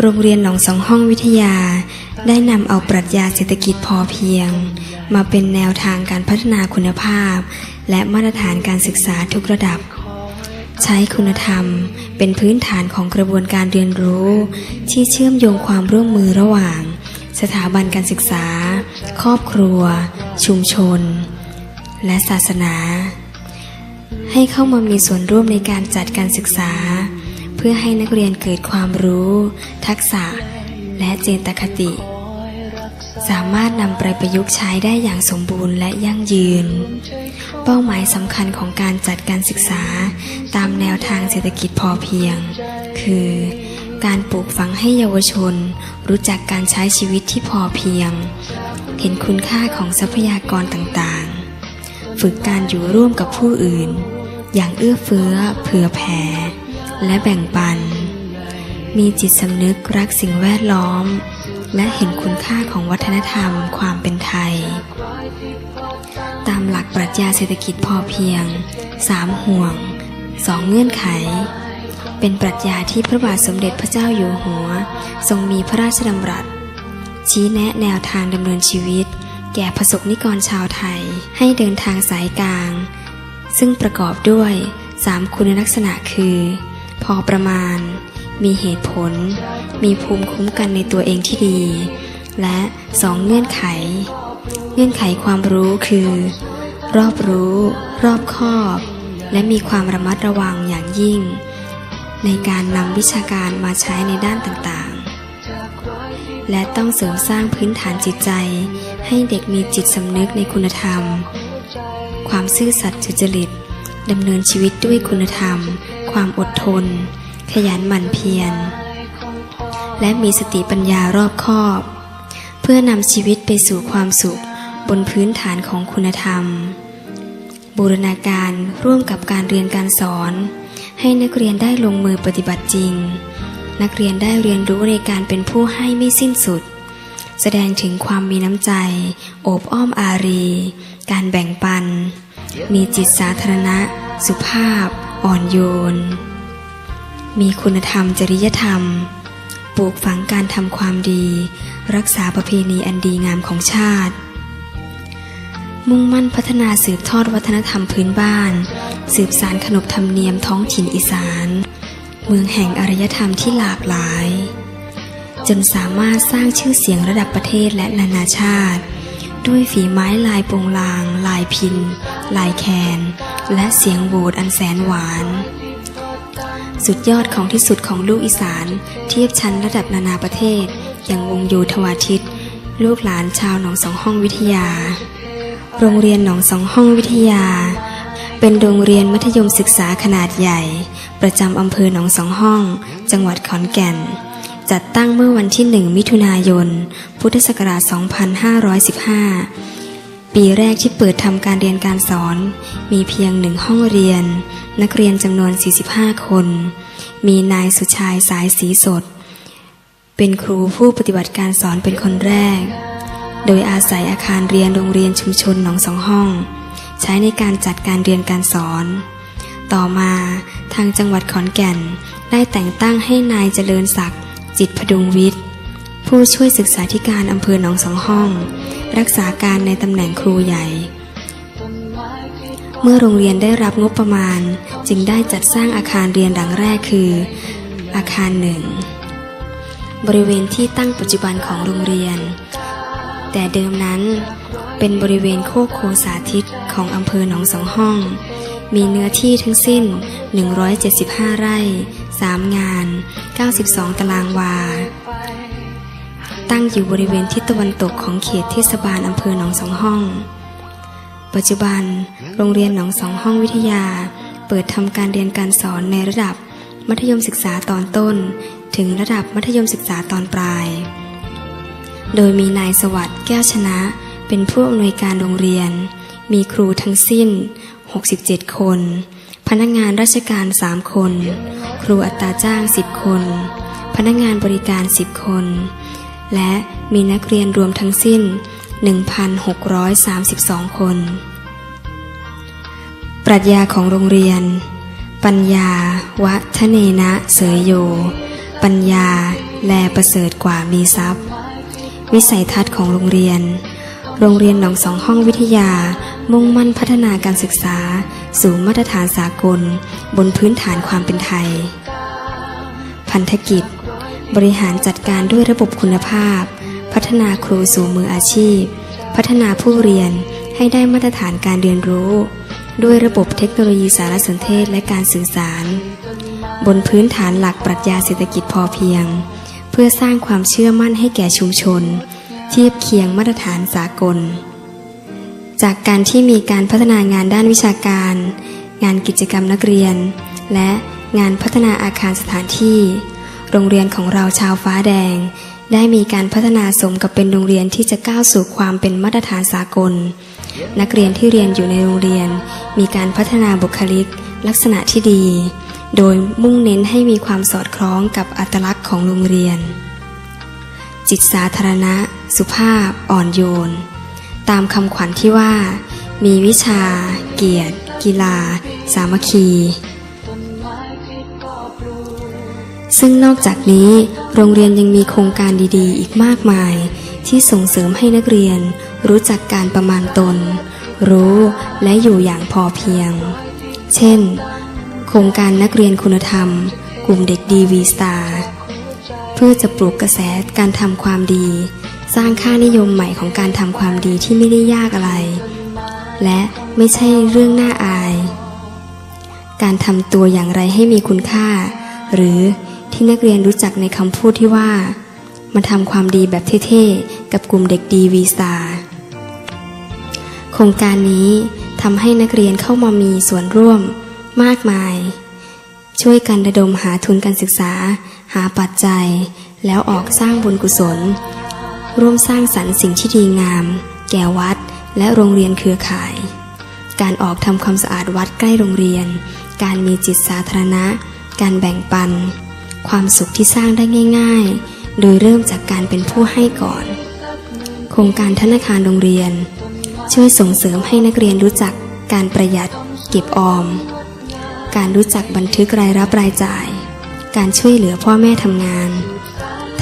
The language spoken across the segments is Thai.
โรงเรียนหนองสองห้องวิทยา ได้นำเอาปรัชญาเศรษฐกิจพอเพียง มาเป็นแนวทางการพัฒนาคุณภาพ และมาตรฐานการศึกษาทุกระดับ ใช้คุณธรรมเป็นพื้นฐานของกระบวนการเรียนรู้ ที่เชื่อมโยงความร่วมมือระหว่าง สถาบันการศึกษา ครอบครัว ชุมชน และศาสนา ให้เข้ามามีส่วนร่วมในการจัดการศึกษา พื่อให้นักเรียนเกิดความรู้ ทักษะ และเจตคติ สามารถนำไปประยุกต์ใช้ได้อย่างสมบูรณ์และยั่งยืน เป้าหมายสำคัญของการจัดการศึกษา ตามแนวทางเศรษฐกิจพอเพียง คือ การปลูกฝังให้เยาวชน รู้จักการใช้ชีวิตที่พอเพียง เห็นคุณค่าของทรัพยากรต่างๆ ฝึกการอยู่ร่วมกับผู้อื่น อย่างเอื้อเฟื้อเผื่อแผ่ และแบ่งปัน มีจิตสำนึกรักสิ่งแวดล้อม และเห็นคุณค่าของวัฒนธรรมความเป็นไทย ตามหลักปรัชญาเศรษฐกิจพอเพียงสามห่วงสองเงื่อนไข เป็นปรัชญาที่พระบาทสมเด็จพระเจ้าอยู่หัว ทรงมีพระราชดำรัส ชี้แนะแนวทางดำเนินชีวิต แก่ประสบนิกรชาวไทยให้เดินทางสายกลาง ซึ่งประกอบด้วยสามคุณลักษณะคือ พอประมาณ มีเหตุผล มีภูมิคุ้มกันในตัวเองที่ดี และสองเงื่อนไข เงื่อนไขความรู้คือ รอบรู้ รอบคอบ และมีความระมัดระวังอย่างยิ่ง ในการนำวิชาการมาใช้ในด้านต่างๆ และต้องเสริมสร้างพื้นฐานจิตใจ ให้เด็กมีจิตสำนึกในคุณธรรม ความซื่อสัตย์จริตดำเนินชีวิตด้วยคุณธรรม ความอดทน ขยันหมั่นเพียร และมีสติปัญญารอบคอบ เพื่อนำชีวิตไปสู่ความสุขบนพื้นฐานของคุณธรรม บูรณาการร่วมกับการเรียนการสอน ให้นักเรียนได้ลงมือปฏิบัติจริง นักเรียนได้เรียนรู้ในการเป็นผู้ให้ไม่สิ้นสุด แสดงถึงความมีน้ำใจ โอบอ้อมอารี การแบ่งปัน มีจิตสาธารณะ สุภาพ อ่อนโยน มีคุณธรรมจริยธรรม ปลูกฝังการทำความดี รักษาประเพณีอันดีงามของชาติ มุ่งมั่นพัฒนาสืบทอดวัฒนธรรมพื้นบ้าน สืบสารขนบธรรมเนียมท้องถิ่นอีสาน เมืองแห่งอารยธรรมที่หลากหลาย จนสามารถสร้างชื่อเสียงระดับประเทศและนานาชาติด้วยฝีไม้ลายปงลาง ลายพิน ลายแคน และเสียงโหวดอันแสนหวาน สุดยอดของที่สุดของลูกอีสาน เทียบชั้นระดับนานาประเทศ อย่างวงโยธวาทิต ลูกหลานชาวหนองสองห้องวิทยา โรงเรียนหนองสองห้องวิทยา เป็นโรงเรียนมัธยมศึกษาขนาดใหญ่ ประจำอำเภอหนองสองห้อง จังหวัดขอนแก่น จัดตั้งเมื่อวันที่ 1 มิถุนายน พุทธศักราช 2515 ปีแรกที่เปิดทำการเรียนการสอน มีเพียงหนึ่งห้องเรียน นักเรียนจำนวน 45 คน มีนายสุชายสายสีสด เป็นครูผู้ปฏิบัติการสอนเป็นคนแรก โดยอาศัยอาคารเรียนโรงเรียนชุมชนหนองสองห้อง ใช้ในการจัดการเรียนการสอน ต่อมาทางจังหวัดขอนแก่นได้แต่งตั้งให้นายเจริญศักดิ์จิตพดุงวิทย์ผู้ช่วยศึกษาธิการอำเภอหนองสองห้อง รักษาการในตำแหน่งครูใหญ่ เมื่อโรงเรียนได้รับงบประมาณจึงได้จัดสร้างอาคารเรียนหลังแรกคือ อาคารหนึ่ง บริเวณที่ตั้งปัจจุบันของโรงเรียน แต่เดิมนั้นเป็นบริเวณโคกโคสาธิตของอำเภอหนองสองห้อง มีเนื้อที่ทั้งสิ้น 175 ไร่ 3 งาน 92 ตารางวา ตั้งอยู่บริเวณทิศตะวันตกของเขตเทศบาลอำเภอหนองสองห้อง ปัจจุบัน โรงเรียนหนองสองห้องวิทยา เปิดทำการเรียนการสอนในระดับ มัธยมศึกษาตอนต้น ถึงระดับมัธยมศึกษาตอนปลาย โดยมีนายสวัสดิ์แก้วชนะ เป็นผู้อำนวยการโรงเรียน มีครูทั้งสิ้น 67 คน พนักงานราชการ 3 คน ครูอัตราจ้าง 10 คน พนักงานบริการ 10 คน และมีนักเรียนรวมทั้งสิ้น 1,632 คน ปรัชญาของโรงเรียน ปัญญาวัฒเนนะเสยโย ปัญญาแลประเสริฐกว่ามีทรัพย์ วิสัยทัศน์ของโรงเรียน โรงเรียนหนองสองห้องวิทยามุ่งมั่นพัฒนาการศึกษา สู่มาตรฐานสากล บนพื้นฐานความเป็นไทย พันธกิจ บริหารจัดการด้วยระบบคุณภาพ พัฒนาครูสู่มืออาชีพ พัฒนาผู้เรียนให้ได้มาตรฐานการเรียนรู้ ด้วยระบบเทคโนโลยีสารสนเทศและการสื่อสาร บนพื้นฐานหลักปรัชญาเศรษฐกิจพอเพียง เพื่อสร้างความเชื่อมั่นให้แก่ชุมชน เทียบเคียงมาตรฐานสากล จากการที่มีการพัฒนางานด้านวิชาการ งานกิจกรรมนักเรียน และงานพัฒนาอาคารสถานที่ โรงเรียนของเราชาวฟ้าแดง ได้มีการพัฒนาสมกับเป็นโรงเรียนที่จะก้าวสู่ความเป็นมาตรฐานสากล นักเรียนที่เรียนอยู่ในโรงเรียน มีการพัฒนาบุคลิก ลักษณะที่ดี โดยมุ่งเน้นให้มีความสอดคล้องกับอัตลักษณ์ของโรงเรียน จิตสาธารณะ สุภาพ อ่อนโยน ตามคำขวัญที่ว่า มีวิชา เกียรติ กีฬา สามัคคี ซึ่งนอกจากนี้โรงเรียนยังมีโครงการดีๆ อีกมากมาย ที่ส่งเสริมให้นักเรียน รู้จักการประมาณตน รู้และอยู่อย่างพอเพียง เช่น โครงการนักเรียนคุณธรรม กลุ่มเด็กดีวีสตาร์เพื่อจะปลุกกระแสการทำความดี สร้างค่านิยมใหม่ของการทำความดีที่ไม่ได้ยากอะไร และไม่ใช่เรื่องน่าอาย การทำตัวอย่างไรให้มีคุณค่า หรือ ที่นักเรียนรู้จักในคำพูดที่ว่า มาทำความดีแบบเท่ๆ กับกลุ่มเด็กดีวีสาโครงการนี้ทำให้นักเรียนเข้ามามีส่วนร่วมมากมาย ช่วยกันระดมหาทุนการศึกษา หาปัจจัย แล้วออกสร้างบุญกุศล ร่วมสร้างสรรค์สิ่งที่ดีงาม แก่วัดและโรงเรียนเครือข่าย การออกทำความสะอาดวัดใกล้โรงเรียน การมีจิตสาธารณะ การแบ่งปัน ความสุขที่สร้างได้ง่าย ๆ โดยเริ่มจากการเป็นผู้ให้ก่อน โครงการธนาคารโรงเรียน ช่วยส่งเสริมให้นักเรียนรู้จักการประหยัด เก็บออม การรู้จักบันทึกรายรับรายจ่าย การช่วยเหลือพ่อแม่ทำงาน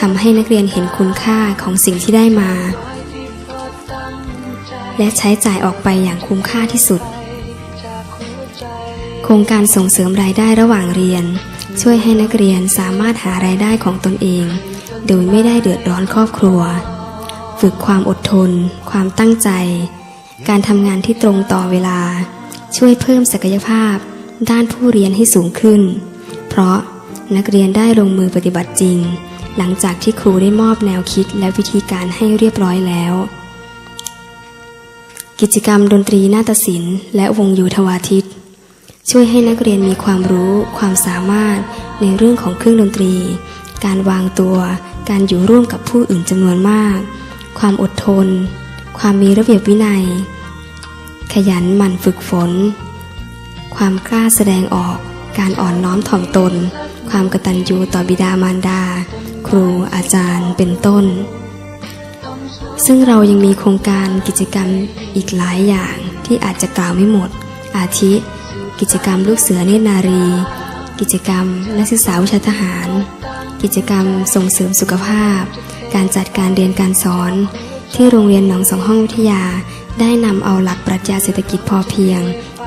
ทำให้นักเรียนเห็นคุณค่าของสิ่งที่ได้มา และใช้จ่ายออกไปอย่างคุ้มค่าที่สุด โครงการส่งเสริมรายได้ระหว่างเรียน ช่วยให้นักเรียนสามารถหารายได้ของตนเอง โดยไม่ได้เดือดร้อนครอบครัว ฝึกความอดทน ความตั้งใจ การทำงานที่ตรงต่อเวลา ช่วยเพิ่มศักยภาพ ด้านผู้เรียนให้สูงขึ้น เพราะนักเรียนได้ลงมือปฏิบัติจริง หลังจากที่ครูได้มอบแนวคิดและวิธีการให้เรียบร้อยแล้ว กิจกรรมดนตรีนาฏศิลป์และวงโยธวาทิต ช่วยให้นักเรียนมีความรู้ ความสามารถในเรื่องของเครื่องดนตรี การวางตัว การอยู่ร่วมกับผู้อื่นจำนวนมาก ความอดทน ความมีระเบียบวินัย ขยันหมั่นฝึกฝน ความกล้าแสดงออก การอ่อนน้อมถ่อมตน ความกตัญญูต่อบิดามารดา ครูอาจารย์เป็นต้น ซึ่งเรายังมีโครงการกิจกรรมอีกหลายอย่างที่อาจจะกล่าวไม่หมด อาทิ กิจกรรมลูกเสือเนตรนารี กิจกรรมนักศึกษาวิชาทหาร กิจกรรมส่งเสริมสุขภาพ การจัดการเรียนการสอน ที่โรงเรียนหนองสองห้องวิทยา ได้นำเอาหลักปรัชญาเศรษฐกิจพอเพียง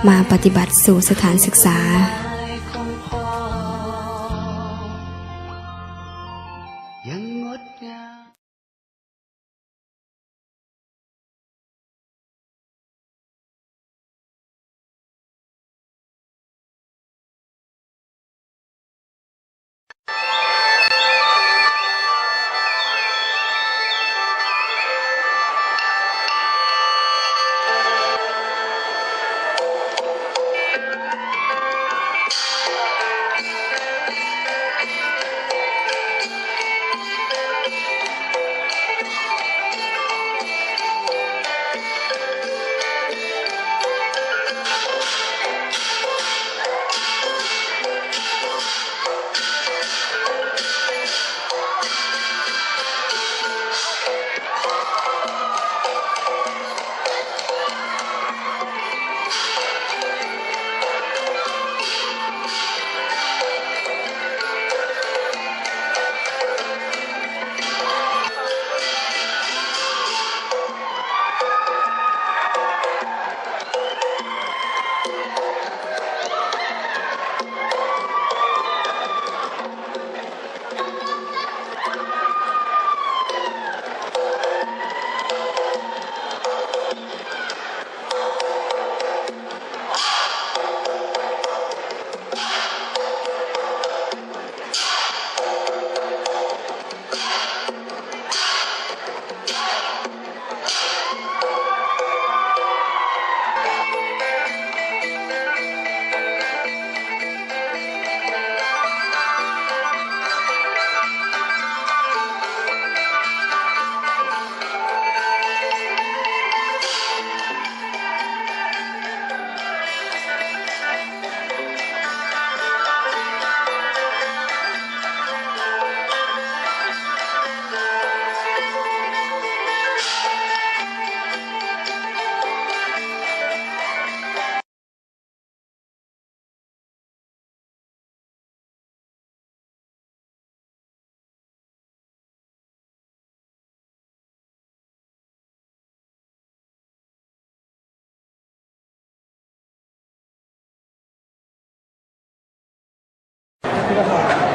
มาปฏิบัติสู่สถานศึกษา หนึ่